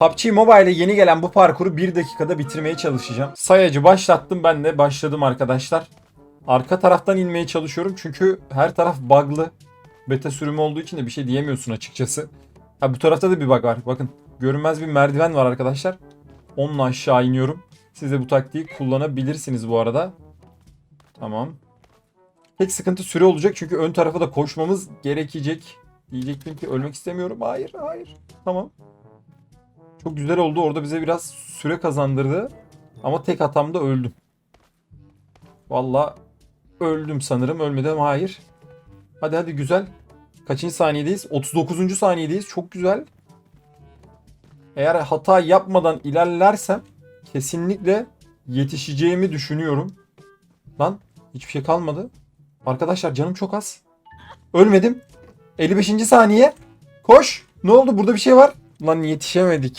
PUBG Mobile'e yeni gelen bu parkuru 1 dakikada bitirmeye çalışacağım. Sayacı başlattım ben de başladım arkadaşlar. Arka taraftan inmeye çalışıyorum çünkü her taraf bug'lı. Beta sürümü olduğu için de bir şey diyemiyorsun açıkçası. Ha bu tarafta da bir bug var. Bakın görünmez bir merdiven var arkadaşlar. Onunla aşağı iniyorum. Siz de bu taktiği kullanabilirsiniz bu arada. Tamam. Tek sıkıntı süre olacak çünkü ön tarafa da koşmamız gerekecek. Diyecektim ki ölmek istemiyorum. Hayır, hayır. Tamam. Çok güzel oldu. Orada bize biraz süre kazandırdı. Ama tek hatamda öldüm. Valla öldüm sanırım. Ölmedim. Hayır. Hadi hadi güzel. Kaçıncı saniyedeyiz? 39. saniyedeyiz. Çok güzel. Eğer hata yapmadan ilerlersem kesinlikle yetişeceğimi düşünüyorum. Lan hiçbir şey kalmadı. Arkadaşlar canım çok az. Ölmedim. 55. saniye. Koş. Ne oldu? Burada bir şey var. Lan yetişemedik.